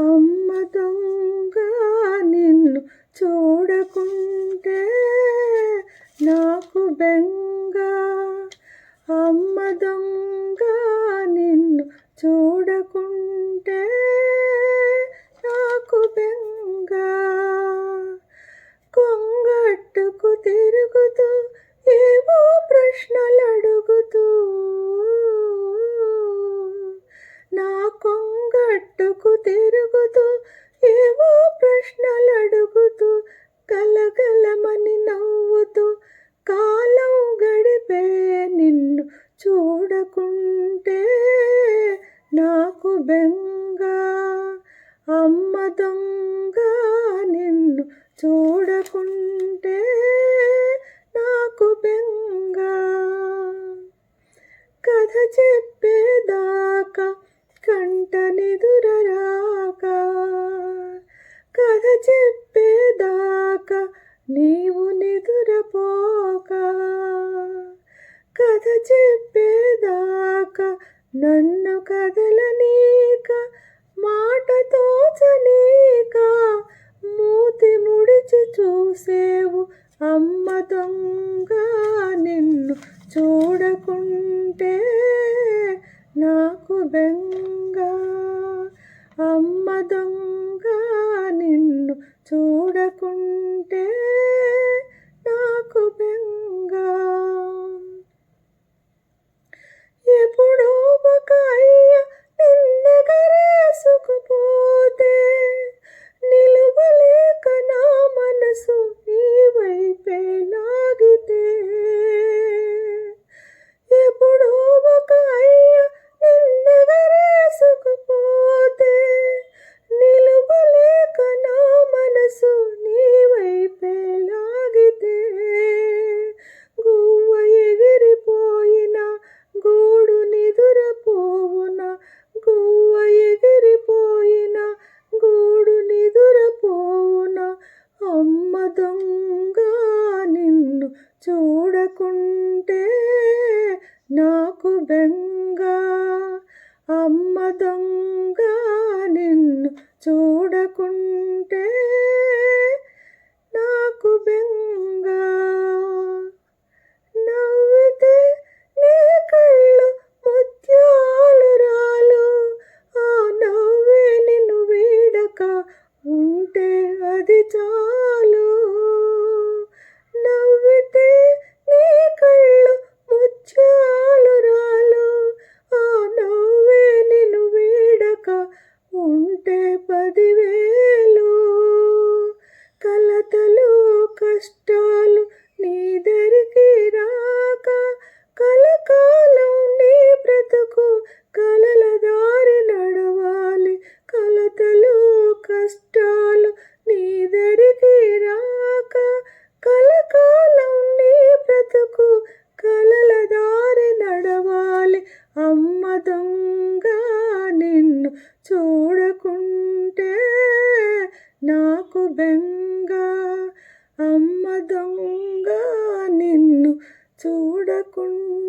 అమ్మ దొంగ నిన్ను చూడకుంటే నాకు బెంగ. అమ్మ దొంగ నిన్ను చూ నాకు బెంగ కొంగట్టుకు తిరుగుతూ ఏవో ప్రశ్నలు అడుగుతూ నా కొంగట్టుకు తిరుగుతూ ఏవో ప్రశ్నలు అడుగుతూ కలకలమని నవ్వుతూ కాలం గడిపే నిన్ను చూడకుంటే నాకు బెంగ అమ్మ దొంగ నిన్ను చూడకుంటే నాకు బెంగ. కథ చెప్పేదాకా కంట నిదురరాక కథ చెప్పేదాకా నీవు నిదురపోక కథ చెప్పేదాకా నన్ను కదలనీక మాట తోచనీక మూతి ముడిచి చూసేవు అమ్మ దొంగ నిన్ను చూడకుంటే నాకు బెంగ చూడకుంటే చూడకుంటే నాకు బెంగ. అమ్మ దొంగ నిన్ను చూడకుంటే నాకు బెంగ అమ్మ దొంగ నిన్ను చూడకుండా